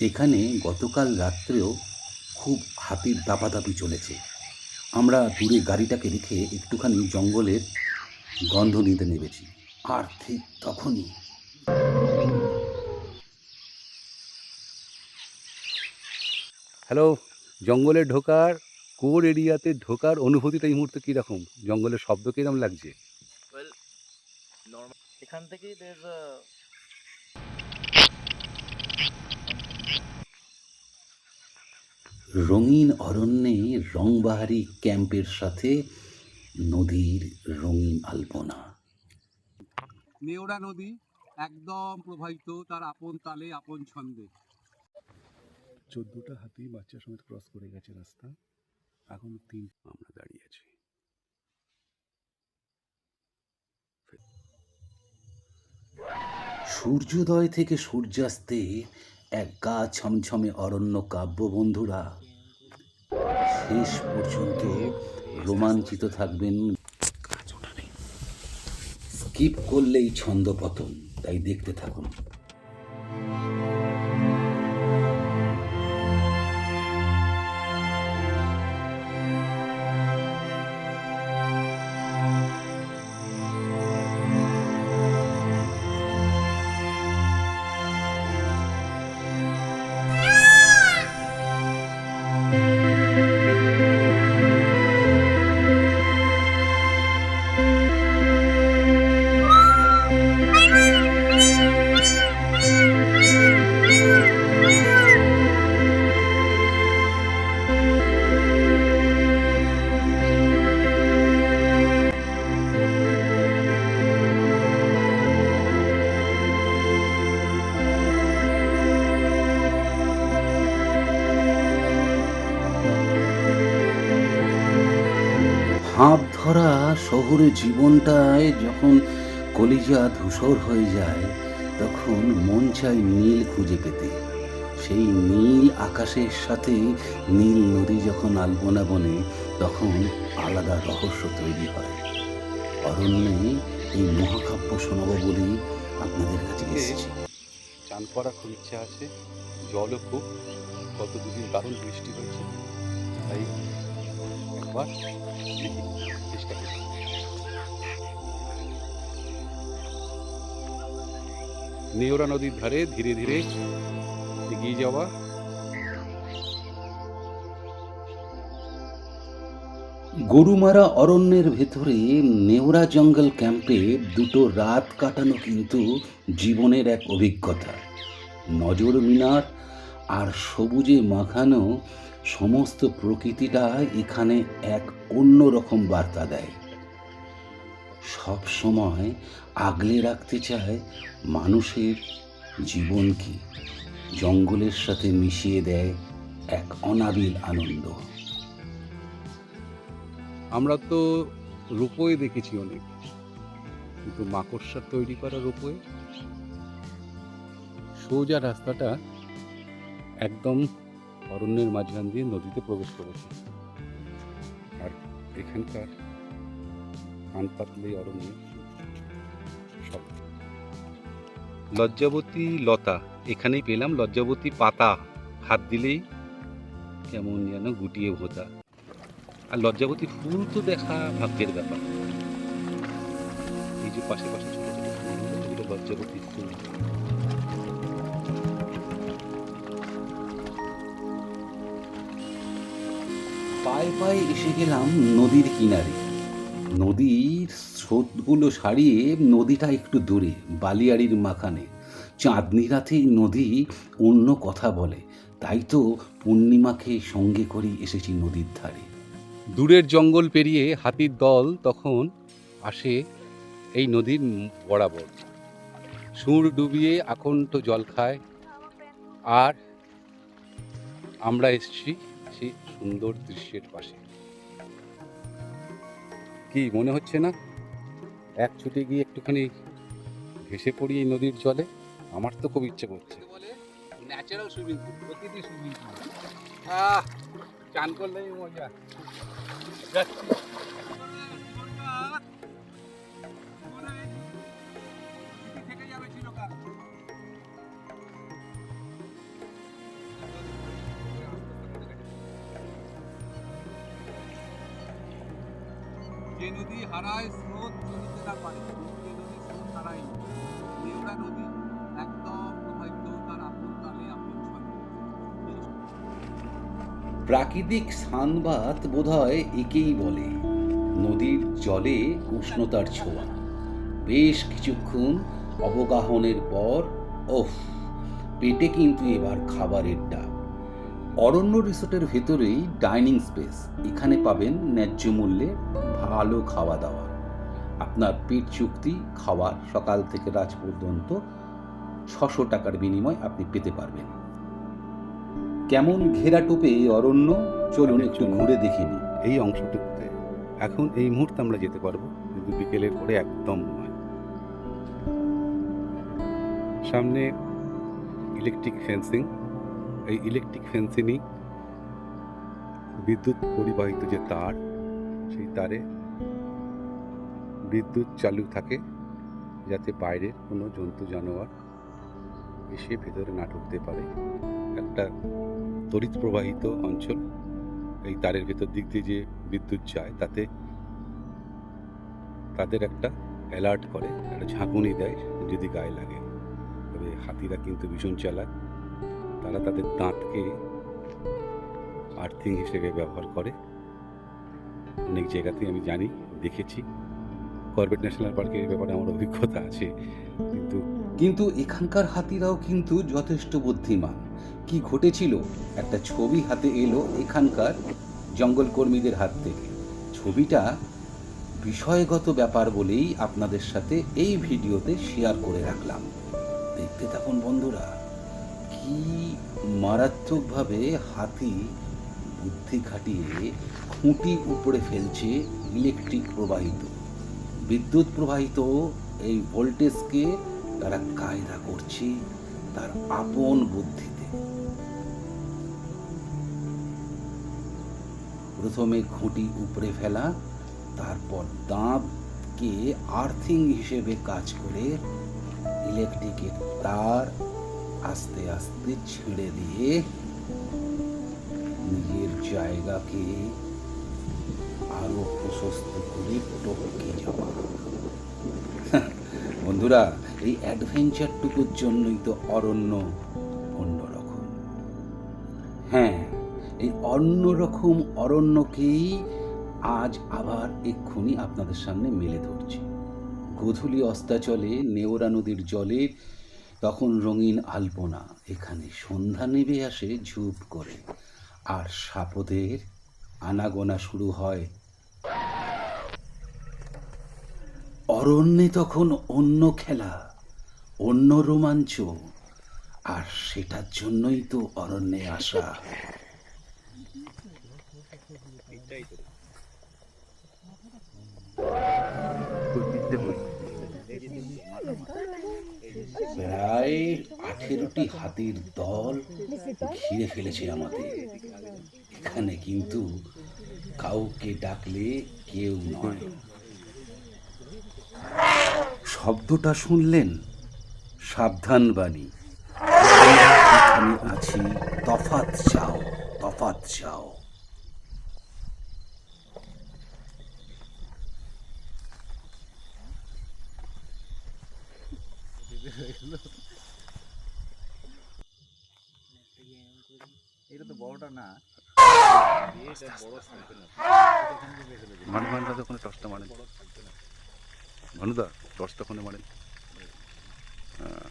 এখানে গতকাল রাত্রেও খুব হাতির দাপাদাপি চলেছে। আমরা দূরে গাড়িটাকে রেখে একটুখানি জঙ্গলের গন্ধ নিতে নেমেছি। আর ঠিক তখনই হ্যালো জঙ্গলে ঢোকার কোর এরিয়াতে ঢোকার অনুভূতিটা এই মুহূর্তে কীরকম? জঙ্গলের শব্দ কীরকম লাগছে? এখান থেকেই a রঙিন অরণ্যে রংবাহারি ক্যাম্পের সাথে নদীর রঙিন আলপনা। নেওড়া নদী একদম প্রবাহিত তার আপন তালে আপন ছন্দে। চোদ্দটা হাতি বাচ্চা সমেত ক্রস করে গেছে রাস্তা। এখন তিন আমরা দাঁড়িয়ে আছি। সূর্যোদয় থেকে সূর্যাস্তে এক গা ছমছমে অরণ্য কাব্য বন্ধুরা। শেষ পর্যন্ত রোমাঞ্চিত থাকবেন। স্কিপ করলেই ছন্দ পতন তাই দেখতে থাকুন। শহরে জীবনটায় যখন কলিজা ধূসর হয়ে যায় তখন মন চায় নীল খুঁজে পেতে। সেই নীল আকাশের সাথে নীল নদী যখন আলপনা বনে তখন আলাদা রহস্য তৈরি হয়। অরণ্যে এই মহাকাব্য শোনাবো বলেই আপনাদের কাছে এসেছি। চান করার খুব ইচ্ছা আছে। জলও খুব। গত দুদিন দারুণ বৃষ্টি হয়েছে। তাই একবার চেষ্টা করি। নেওরা নদীর ধারে ধীরে ধীরে এগিয়ে যাওয়া। গরুমারা অরণ্যের ভেতরে নেওরা জঙ্গল ক্যাম্পে দুটো রাত কাটানো কিন্তু জীবনের এক অভিজ্ঞতা। নজর মিনার আর সবুজে মাখানো সমস্ত প্রকৃতিটা এখানে এক অন্য রকম বার্তা দেয়। সব সময় আগলে রাখতে চায় মানুষের জীবনকে। জঙ্গলের সাথে মিশিয়ে দেয় এক অনাবিল আনন্দ। আমরা তো রূপোয়ে দেখেছি অনেক। কিন্তু মাকড়সার তৈরি করা রূপোয়ে? সোজা রাস্তাটা একদম অরণ্যের মাঝখান দিয়ে নদীতে প্রবেশ করেছে। আর এখানকার কান পাতলে অরণ্য লজ্জাবতী লতা। এখানেই পেলাম লজ্জাবতী পাতা। হাত দিলেই কেমন যেন গুটিয়ে ভোতা। আর লজ্জাবতী ফুল তো দেখা ভাগ্যের ব্যাপার। এই যে পাশে পাশে ছোট ছোট এগুলো লজ্জাবতী ফুল। পায়ে পায়ে এসে গেলাম নদীর কিনারে। নদীর স্রোতগুলো সারিয়ে নদীটা একটু দূরে, বালিয়াড়ির মাখানে। চাঁদনি রাতে নদী অন্য কথা বলে। তাই তো পূর্ণিমাকে সঙ্গে করেই এসেছি নদীর ধারে। দূরের জঙ্গল পেরিয়ে হাতির দল তখন আসে এই নদীর বরাবর। সুর ডুবিয়ে আকণ্ঠ জল খায়। আর আমরা এসছি সেই সুন্দর দৃশ্যের পাশে। কি মনে হচ্ছে না? এক ছুটে গিয়ে একটুখানি ভেসে পড়ি এই নদীর জলে। আমার তো খুব ইচ্ছে করছে। ন্যাচারাল সুইমিং আহ, চান করলেই মজা। যে নদী হারায় স্রোত তার পারে যে নদী স্রোত নেওড়া নদী একদম তার আপন আপন প্রাকৃতিক সানবাত বোধহয় একেই বলে, নদীর জলে উষ্ণতার ছোঁয়া। বেশ কিছুক্ষণ অবগাহনের পর, ওফ, পেটে কিন্তু এবার খাবারের ডাক অরণ্য রিসোর্টের ভেতরেই ডাইনিং স্পেস। এখানে পাবেন ন্যায্য মূল্যে ভালো খাওয়া দাওয়া। আপনার পেট চুক্তি খাওয়া সকাল থেকে রাত পর্যন্ত ছশো টাকার বিনিময় আপনি পেতে পারবেন। কেমন ঘেরা টোপে অরণ্য? চলুন একটু ঘুরে দেখিনি এই অংশটুকুতে, এখন এই মুহূর্তে আমরা যেতে পারব, কিন্তু বিকেলের পরে একদম নয়। সামনে ইলেকট্রিক ফেন্সিং এই ইলেকট্রিক ফেন্সিংই বিদ্যুৎ পরিবাহিত যে তার, সেই তারে বিদ্যুৎ চালু থাকে যাতে বাইরের কোনো জন্তু জানোয়ার এসে ভেতরে না ঢুকতে পারে। একটা তড়িৎ প্রবাহিত অঞ্চল, এই তারের ভেতর দিক দিয়ে যে বিদ্যুৎ যায়, তাতে তাদের একটা অ্যালার্ট করে, একটা ঝাঁকুনি দেয় যদি গায়ে লাগে। তবে হাতিরা কিন্তু ভীষণ চালাক। তারা তাদের দাঁতকে আর্থিং হিসেবে ব্যবহার করে। অনেক জায়গাতেই আমি জানি, দেখেছি। করবেট ন্যাশনাল পার্কের ব্যাপারে আমার অভিজ্ঞতা আছে। কিন্তু কিন্তু এখানকার হাতিরাও কিন্তু যথেষ্ট বুদ্ধিমান। কি ঘটেছিল? একটা ছবি হাতে এলো এখানকার জঙ্গল কর্মীদের হাত থেকে। ছবিটা বিষয়গত ব্যাপার বলেই আপনাদের সাথে এই ভিডিওতে শেয়ার করে রাখলাম। দেখতে থাকুন বন্ধুরা, কি মারাত্মকভাবে হাতি বুদ্ধি খাটিয়ে খুঁটি উপরে ফেলছে ইলেকট্রিক প্রবাহিত। বিদ্যুৎ প্রবাহিত এই ভোল্টেজকে তারা কায়দা করছে তার আপন বুদ্ধিতে। প্রথমে খুঁটি উপরে ফেলা, তারপর দাঁতকে আর্থিং হিসেবে কাজ করে ইলেকট্রিকের তার আস্তে আস্তে ছেড়ে দিয়ে নিজের জায়গাকে প্রশস্ত করে টপকে যাওয়া। বন্ধুরা, এই অ্যাডভেঞ্চারটুকুর জন্যই তো অরণ্য অন্যরকম। হ্যাঁ এই অন্যরকম অরণ্যকেই আজ আবার এক্ষুনি আপনাদের সামনে মেলে ধরছি। গধূলি অস্তাচলে নেওরা নদীর জলে, তখন রঙিন আলপনা এখানে সন্ধ্যা নেমে আসে ঝুপ করে। আর সাপদের আনাগোনা শুরু হয় অরণ্যে তখন অন্য খেলা, অন্য রোমাঞ্চ, আর সেটার জন্যই তো অরণ্যে আসা। প্রায় আঠেরোটি হাতির দল ঘিরে ফেলেছে আমাদের। এখানে কিন্তু কাউকে ডাকলে কেউ নয়। শব্দটা শুনলেন? সাবধান বাণী। এখানে আছি তফাত চাও তফাত চাও। এটা তো বড়টা না। মানু মানুদা তো ওখানে টসটা মারেন মানুদা টসটা ওখানে মারেন হ্যাঁ।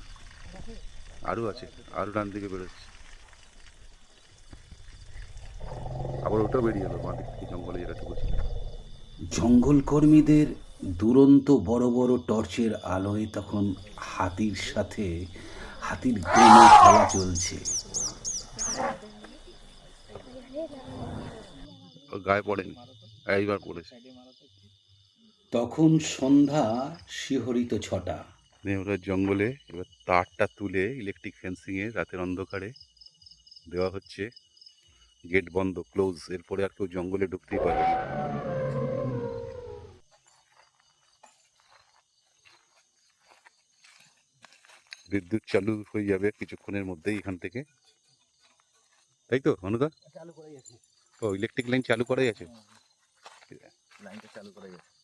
আরও আছে আরও ডান দিকে বেরোচ্ছে। আবার ওটা বেরিয়ে এলো বাঁ দিক থেকে জঙ্গলে যেটাটুকু ছিল জঙ্গল কর্মীদের দুরন্ত বড় বড় টর্চের আলোয় তখন হাতির সাথে হাতির গেমে খেলা চলছে। গায়ে পড়েনি এইবার পড়েছে। তখন সন্ধ্যা শিহরিত ছটা। নেহরার জঙ্গলে এবার তারটা তুলে ইলেকট্রিক ফেন্সিংয়ে রাতের অন্ধকারে দেওয়া হচ্ছে। গেট বন্ধ ক্লোজ এরপরে আর কেউ জঙ্গলে ঢুকতেই পারবে না। বিদ্যুৎ চালু হয়ে যাবে কিছুক্ষণের মধ্যেই এখান থেকে। তাই তো অনুদা? চালু ও ইলেকট্রিক লাইন চালু করাই আছে? লাইনটা চালু করে গেছি।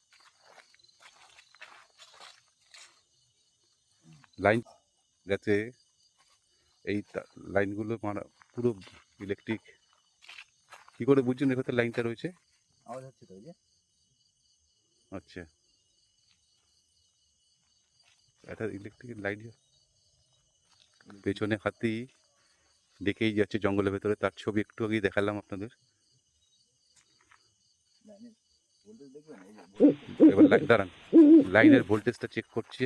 লাইন গেছে। এই লাইনগুলো মারা পুরো ইলেকট্রিক কি করে বুঝছেন ভেতরে লাইনটা রয়েছে? আওয়াজ হচ্ছে তো আচ্ছা। এটা ইলেকট্রিক লাইট পেছনে হাতি দেখেই যাচ্ছে জঙ্গলের ভেতরে। তার ছবি একটু আগেই দেখালাম আপনাদের। এবার লাইন দাঁড়ান। লাইনের ভোল্টেজটা চেক করছে।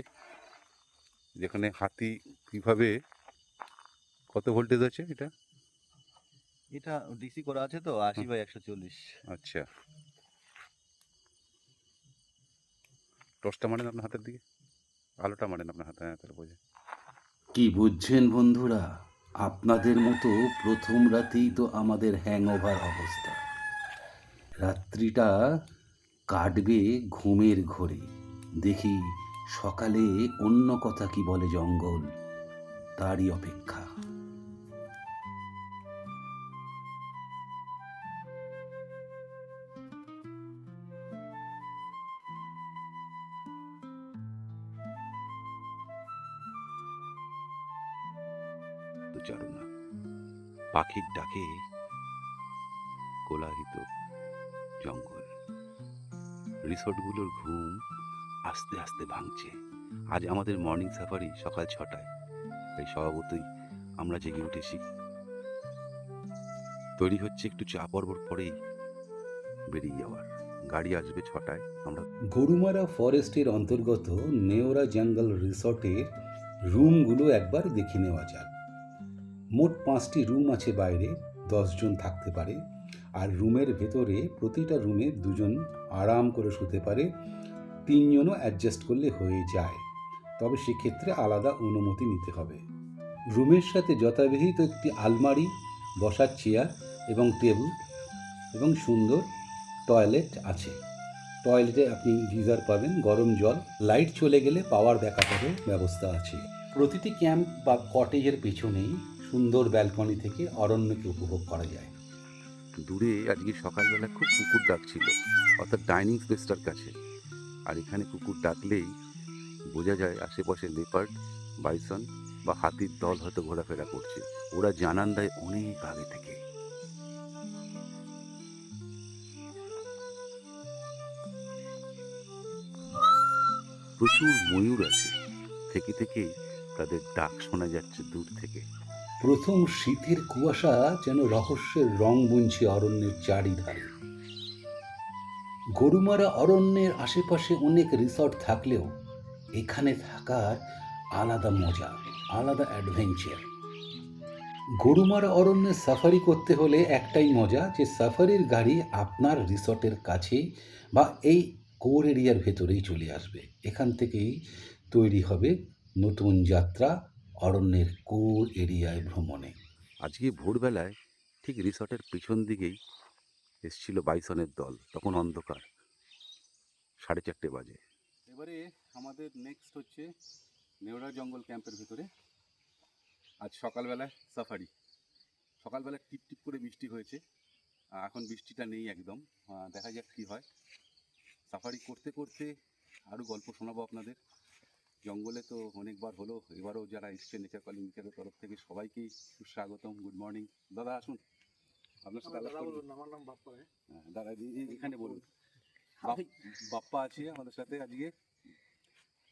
যেখানে হাতি কীভাবে কত ভোল্টেজ আছে এটা? এটা ডিসি করা আছে তো আশি বাই একশো চল্লিশ। আচ্ছা। টর্চটা মারেন আপনার হাতের দিকে? আলোটা মারেন আপনার হাতে হ্যাঁ তাহলে বোঝে কি বুঝছেন বন্ধুরা? আপনাদের মতো প্রথম রাতেই তো আমাদের হ্যাংওভার অবস্থা। রাত্রিটা কাটবে ঘুমের ঘোরে। দেখি সকালে অন্য কথা কি বলে জঙ্গল? তারই অপেক্ষা। পাখির ডাকে কোলাহিত জঙ্গল। রিসোর্টগুলোর ঘুম আস্তে আস্তে ভাঙছে। আজ আমাদের মর্নিং সাফারি সকাল ছটায়। তাই স্বভাবতই আমরা জেগে উঠেছি। তৈরি হচ্ছে একটু চা পর্বর পরেই বেরিয়ে যাওয়ার। গাড়ি আসবে ছটায়, আমরা গরুমারা ফরেস্টের অন্তর্গত নেওরা জঙ্গল রিসর্টের রুমগুলো একবার দেখে নেওয়া যাক। মোট পাঁচটি রুম আছে বাইরে দশজন থাকতে পারে। আর রুমের ভেতরে প্রতিটা রুমে দুজন আরাম করে শুতে পারে। তিনজনও অ্যাডজাস্ট করলে হয়ে যায়। তবে সেক্ষেত্রে আলাদা অনুমতি নিতে হবে। রুমের সাথে যথাবিহিত একটি আলমারি, বসার চেয়ার এবং টেবিল এবং সুন্দর টয়লেট আছে। টয়লেটে আপনি গিজার পাবেন, গরম জল লাইট চলে গেলে পাওয়ার ব্যাকআপেরও ব্যবস্থা আছে। প্রতিটি ক্যাম্প বা কটেজের পেছনেই সুন্দর ব্যালকনি থেকে অরণ্যকে উপভোগ করা যায়। দূরে আজকে সকালবেলা খুব কুকুর ডাকছিল অর্থাৎ ডাইনিং স্পেসটার কাছে। আর এখানে কুকুর ডাকলেই বোঝা যায় আশেপাশে লেপার্ড বাইসন বা হাতির দল হয়তো ঘোরাফেরা করছে। ওরা জানান দেয় অনেক আগে থেকে। প্রচুর ময়ূর আছে। থেকে থেকে তাদের ডাক শোনা যাচ্ছে দূর থেকে। প্রথম শীতের কুয়াশা যেন রহস্যের রং বুনছে অরণ্যের চারিধারে। গরুমারা অরণ্যের আশেপাশে অনেক রিসর্ট থাকলেও এখানে থাকার আলাদা মজা, আলাদা অ্যাডভেঞ্চার গরুমারা অরণ্যে সাফারি করতে হলে একটাই মজা যে সাফারির গাড়ি আপনার রিসর্টের কাছে বা এই কোর এরিয়ার ভেতরেই চলে আসবে। এখান থেকেই তৈরি হবে নতুন যাত্রা অরণ্যের কোর এরিয়ায় ভ্রমণে। আজকে ভোরবেলায় ঠিক রিসর্টের পিছন দিকেই এসছিল বাইসনের দল তখন অন্ধকার। সাড়ে চারটে বাজে। এবারে আমাদের নেক্সট হচ্ছে নেওড়া জঙ্গল ক্যাম্পের ভিতরে। আজ সকালবেলায় সাফারি সকালবেলা টিপ টিপ করে বৃষ্টি হয়েছে। এখন বৃষ্টিটা নেই একদম। দেখা যাক কী হয়। সাফারি করতে করতে আরও গল্প শোনাবো আপনাদের। জঙ্গলে তো অনেকবার হলো। এবারও যারা এসছে নেচার কলিং তরফ থেকে সবাইকেই সুস্বাগতম। গুড মর্নিং দাদা, আসুন। আপনার সাথে আলাপ করব। আমার নাম বাপ্পা হ্যাঁ, দাদা এখানে বলুন। বাপ্পা আছে আমাদের সাথে আজকে।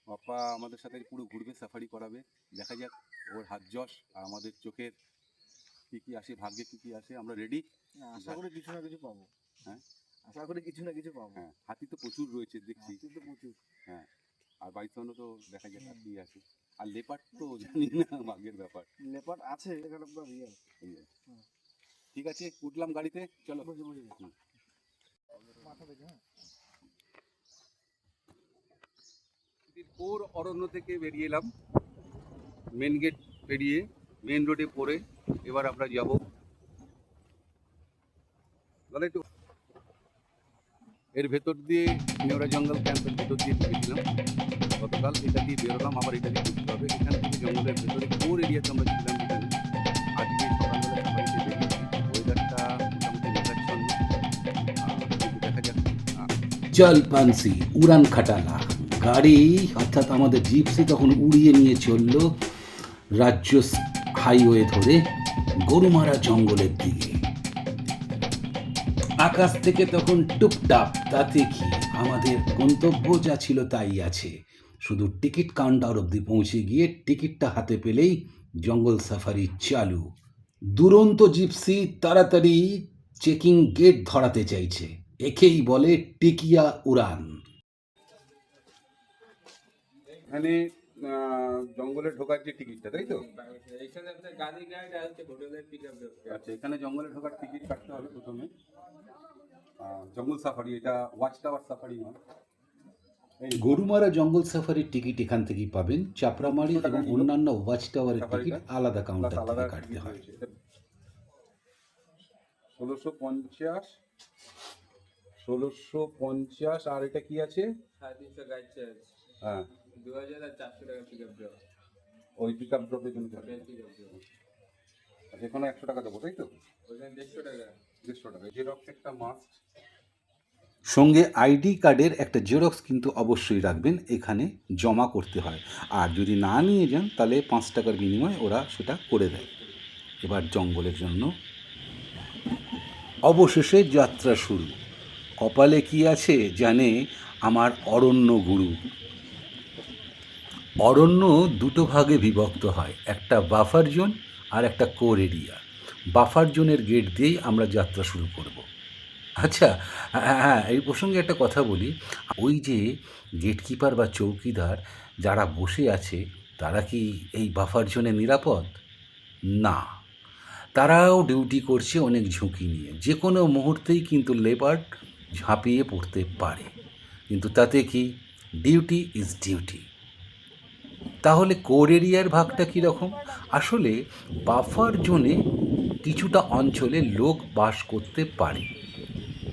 বাপ্পা আমাদের সাথে পুরো ঘুরবে সাফারি করাবে। দেখা যাক ওর হাত যশ আর আমাদের চোখের কি কি আসে ভাগ্যে কি কি আসে আমরা রেডি আশা করি কিছু না কিছু পাবো। হ্যাঁ? আশা করি কিছু না কিছু পাবো। হ্যাঁ হাতি তো প্রচুর রয়েছে দেখছি। হাতি তো প্রচুর। আর বাইসনও তো দেখা যাক কি আছে। আর লেপার তো জানি না ভাগ্যের ব্যাপার। লেপার্ড আছে এখানে পুরো রিয়েল এই যে। হুম। ঠিক আছে উঠলাম গাড়িতে চলো। মাথা দেখে হ্যাঁ। কোর অরণ্য থেকে বেরিয়ে এলাম মেন গেট পেরিয়ে মেন রোডে পড়ে এবার আমরা যাব। দাদা একটু এর ভেতর দিয়ে নেওড়া জঙ্গল ক্যাম্পের ভেতর দিয়ে ঢুকেছিলাম গতকাল এটা দিয়ে বেরোলাম আবার এটা দিয়ে ঢুকতে হবে। এখান থেকে জঙ্গলের ভেতরে কোর এরিয়াতে আমরা ছিলাম যেখানে চল পানসি উড়ান খাটালা। গাড়ি, অর্থাৎ আমাদের জিপসি তখন উড়িয়ে নিয়ে চলল রাজ্য হাইওয়ে ধরে গরুমারা জঙ্গলের দিকে। আকাশ থেকে তখন টুপটাপ, তাতে কি আমাদের গন্তব্য যা ছিল তাই আছে। শুধু টিকিট কাউন্টার অবধি পৌঁছে গিয়ে টিকিটটা হাতে পেলেই জঙ্গল সাফারি চালু। দুরন্ত জিপসি তাড়াতাড়ি চেকিং গেট ধরাতে চাইছে। একেই বলে টিকিয়া উড়ান। এখানে জঙ্গলে ঢোকার যে টিকিটটা তাই তো? এখানে আপনার গাড়ি গাইড আর হচ্ছে হোটেলের পিক আপ আচ্ছা এখানে জঙ্গলে ঢোকার টিকিট কাটতে হবে প্রথমে। জঙ্গল সাফারি এটা ওয়াচ টাওয়ার সাফারি নয়। গরুমারা জঙ্গল সাফারির টিকিট এখান থেকেই পাবেন। চাপড়ামারি এবং অন্যান্য ওয়াচ টাওয়ারের টিকিট আলাদা কাউন্টার আলাদা থেকে কাটতে হয়। ষোলোশো পঞ্চাশ ষোলোশো পঞ্চাশ আর এটা কি আছে? সাড়ে তিনশো গাইড চার্জ হ্যাঁ। দু হাজার আর চারশো টাকা পিক আপ দেওয়া ওই পিক আপ ড্রপের জন্য আচ্ছা, এখানে একশো টাকা দেবো তাই তো? ওখানে দেড়শো টাকা। দেড়শো টাকা। জেরক্স একটা মাস্ট সঙ্গে আইডি কার্ডের একটা জেরক্স কিন্তু অবশ্যই রাখবেন এখানে জমা করতে হয়। আর যদি না নিয়ে যান তাহলে পাঁচ টাকার বিনিময়ে ওরা সেটা করে দেয়। এবার জঙ্গলের জন্য অবশেষে যাত্রা শুরু। কপালে কি আছে জানে আমার অরণ্য গুরু। অরণ্য দুটো ভাগে বিভক্ত হয়, একটা বাফার জোন আর একটা কোর এরিয়া বাফার জোনের গেট দিয়েই আমরা যাত্রা শুরু করব। আচ্ছা হ্যাঁ হ্যাঁ এই প্রসঙ্গে একটা কথা বলি। ওই যে গেটকিপার বা চৌকিদার যারা বসে আছে, তারা কি এই বাফার জোনে নিরাপদ? না। তারাও ডিউটি করছে অনেক ঝুঁকি নিয়ে। যে কোনো মুহূর্তেই কিন্তু লেবার্ড ঝাঁপিয়ে পড়তে পারে। কিন্তু তাতে কি? ডিউটি ইজ ডিউটি তাহলে কোর এরিয়ার ভাগটা কীরকম? আসলে বাফার জোনে কিছুটা অঞ্চলে লোক বাস করতে পারে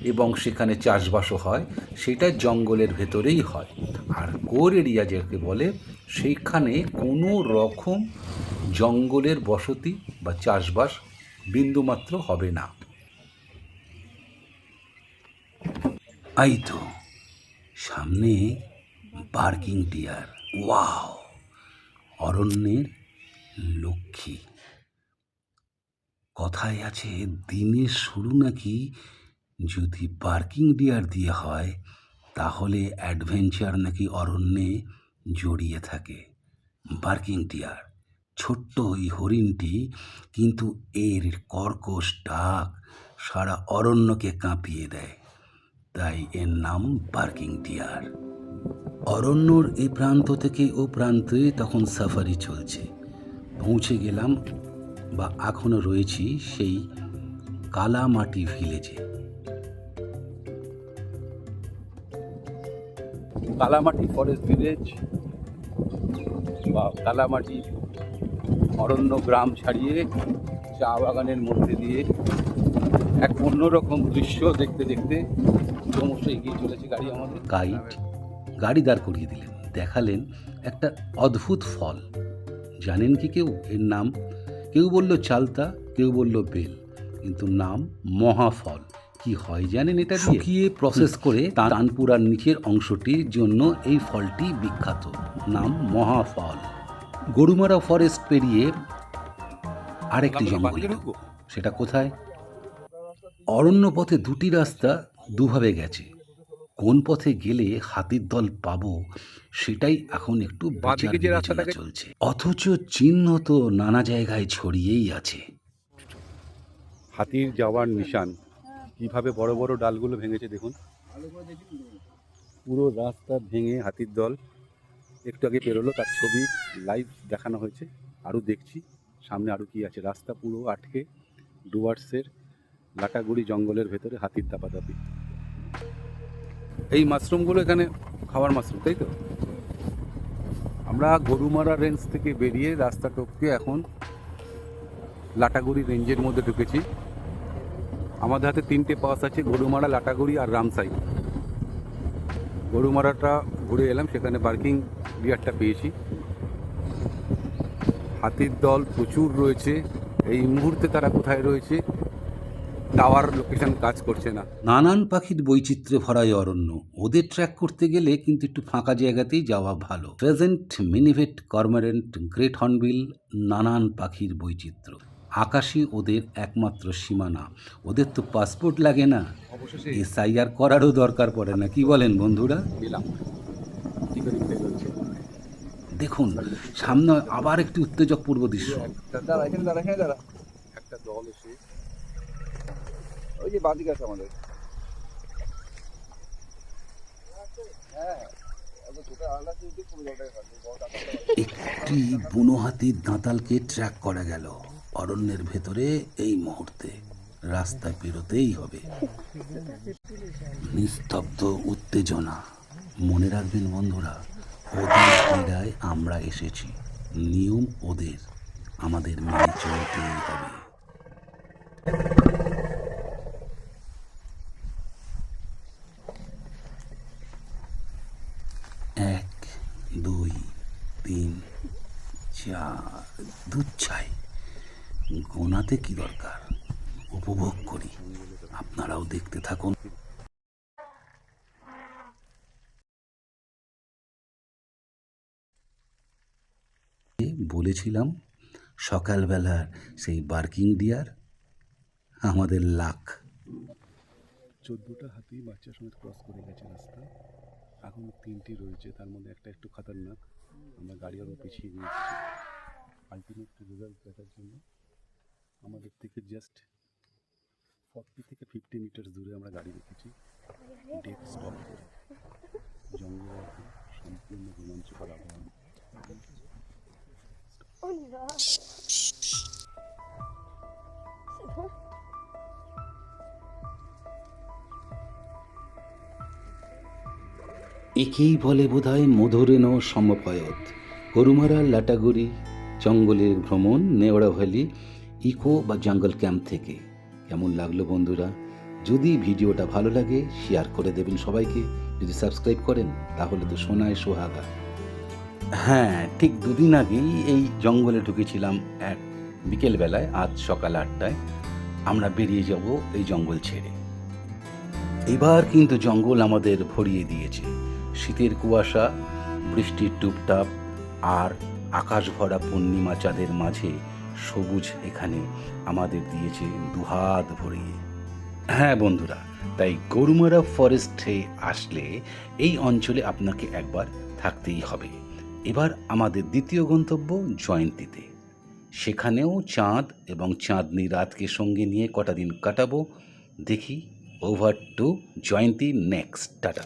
এবং সেখানে চাষবাসও হয়, সেটা জঙ্গলের ভেতরেই হয়। আর কোর এরিয়া যাকে বলে সেইখানে কোনো রকম জঙ্গলের বসতি বা চাষবাস বিন্দুমাত্র হবে না। এই তো সামনে পার্কিং টিয়ার, ওয়াও, অরণ্যের লক্ষ্মী। কথায় আছে, দিনের শুরু নাকি যদি পার্কিং ডিয়ার দিয়ে হয়, তাহলে অ্যাডভেঞ্চার নাকি অরণ্যে জড়িয়ে থাকে। বার্কিং ডিয়ার ছোট্ট ওই হরিণটি কিন্তু এর কর্কশ ডাক সারা অরণ্যকে কাঁপিয়ে দেয়। তাই এর নাম পার্কিং ডিয়ার অরণ্যর এই প্রান্ত থেকে ও প্রান্তে তখন সাফারি চলছে। পৌঁছে গেলাম বা এখনও রয়েছি সেই কালামাটি ভিলেজে। কালামাটি ফরেস্ট ভিলেজ বা কালামাটি অরণ্য গ্রাম ছাড়িয়ে চা বাগানের মধ্যে দিয়ে এক অন্যরকম দৃশ্য দেখতে দেখতে ক্রমশ এগিয়ে চলেছে গাড়ি আমাদের। গাইড গাড়ি দাঁড় করিয়ে দিলেন। দেখালেন একটা অদ্ভুত ফল। জানেন কি কেউ? এর নাম? কেউ বলল চালতা কেউ বলল বেল কিন্তু নাম মহাফল। কি হয় জানেন এটা দিয়ে? শুকিয়ে প্রসেস করে তানপুরার নিচের অংশটির জন্য এই ফলটি বিখ্যাত। নাম মহাফল। গরুমারা ফরেস্ট পেরিয়ে আরেকটি জঙ্গলে। সেটা কোথায়? অরণ্য পথে দুটি রাস্তা দুভাবে গেছে। কোন পথে গেলে হাতির দল পাবো সেটাই এখন একটু বিচার চলছে। অথচ চিহ্ন তো নানা জায়গায় ছড়িয়েই আছে। হাতির যাওয়ার নিশান। কীভাবে বড় বড় ডালগুলো ভেঙেছে দেখুন। পুরো রাস্তা ভেঙে হাতির দল একটু আগে পেরোলো তার ছবি লাইভ দেখানো হয়েছে। আরও দেখছি সামনে আরও কি আছে। রাস্তা পুরো আটকে ডুয়ার্সের লাটাগুড়ি জঙ্গলের ভেতরে হাতির দাপাদাপি। এই মাশরুমগুলো এখানে খাওয়ার মাশরুম, তাই তো? আমরা গরুমারা রেঞ্জ থেকে বেরিয়ে রাস্তা টপকে এখন লাটাগুড়ি রেঞ্জের মধ্যে ঢুকেছি। আমাদের হাতে তিনটে পাস আছে, গরুমারা, লাটাগুড়ি আর রামসাই। গরুমারাটা ঘুরে এলাম, সেখানে পার্কিং বিয়ারটা পেয়েছি। হাতির দল প্রচুর রয়েছে। এই মুহূর্তে তারা কোথায় রয়েছে? টাওয়ার লোকেশন কাজ করছে না। নানান পাখির বৈচিত্র্যে ভরা অরণ্য। ওদের ট্র্যাক করতে গেলে কিন্তু একটু ফাঁকা জায়গাতেই যাওয়া ভালো। Present minivet cormorant great hornbill নানান পাখির বৈচিত্র্য। আকাশই ওদের একমাত্র সীমানা। ওদের তো পাসপোর্ট লাগে না। এসআইআর করারও দরকার পড়ে না। কি বলেন বন্ধুরা? দেখুন সামনে আবার একটি দৃশ্য। এখানে দাঁড়া। একটা দল এসে ওই যে আছে আমাদের। হ্যাঁ একটি বুনো হাতির দাঁতালকে ট্র্যাক করা গেল অরণ্যের ভেতরে এই মুহূর্তে। রাস্তায় পেরোতেই হবে। নিস্তব্ধ উত্তেজনা। মনে রাখবেন বন্ধুরা, ওদের ক্রীড়ায় আমরা এসেছি। নিয়ম ওদের। আমাদের মেনে চলতেই হবে এক দুই তিন চার দুধ চাই। গোনাতে কি দরকার? উপভোগ করি। আপনারাও দেখতে থাকুন। বলেছিলাম সকালবেলার সেই বার্কিং ডিয়ার আমাদের লাখ। চোদ্দোটা হাতি বাচ্চার সমেত ক্রস করে গেছে রাস্তা। এখন তিনটি রয়েছে, তার মধ্যে একটা একটু খাতারনাক। আমরা গাড়ি আরও পিছিয়ে এসেছি। আলটিমেট রেজাল্ট দেখার জন্য আমাদের থেকে জাস্ট ফর্টি থেকে ফিফটি মিটার দূরে আমরা গাড়ি রেখেছি। ডেট স্টপ করে। জঙ্গলে সম্পূর্ণ রোমাঞ্চকর আবহাওয়া। Oh একেই বলে বোধহয় মধুরেণ সমপয়ত। গরুমারা, লাটাগুড়ি, জঙ্গলের ভ্রমণ, নেওড়া ভ্যালি, ইকো বা জঙ্গল ক্যাম্প থেকে। কেমন লাগল বন্ধুরা? যদি ভিডিওটা ভালো লাগে শেয়ার করে দেবেন সবাইকে। যদি সাবস্ক্রাইব করেন, তাহলে তো সোনায় সোহাগা। হ্যাঁ ঠিক দুদিন আগেই এই জঙ্গলে ঢুকেছিলাম এক বিকেলবেলায়, আজ সকাল আটটায়। আমরা বেরিয়ে যাব এই জঙ্গল ছেড়ে। এবার কিন্তু জঙ্গল আমাদের ভরিয়ে দিয়েছে। শীতের কুয়াশা, বৃষ্টির টুপটাপ আর আকাশ ভরা পূর্ণিমা চাঁদের মাঝে সবুজ এখানে আমাদের দিয়েছে দুহাত ভরিয়ে হ্যাঁ বন্ধুরা, তাই গরুমারা ফরেস্টে আসলে এই অঞ্চলে আপনাকে একবার থাকতেই হবে। এবার আমাদের দ্বিতীয় গন্তব্য জয়ন্তীতে। সেখানেও চাঁদ এবং চাঁদনি রাতকে সঙ্গে নিয়ে কটা দিন কাটাবো, দেখি over to Jayanti next, tata.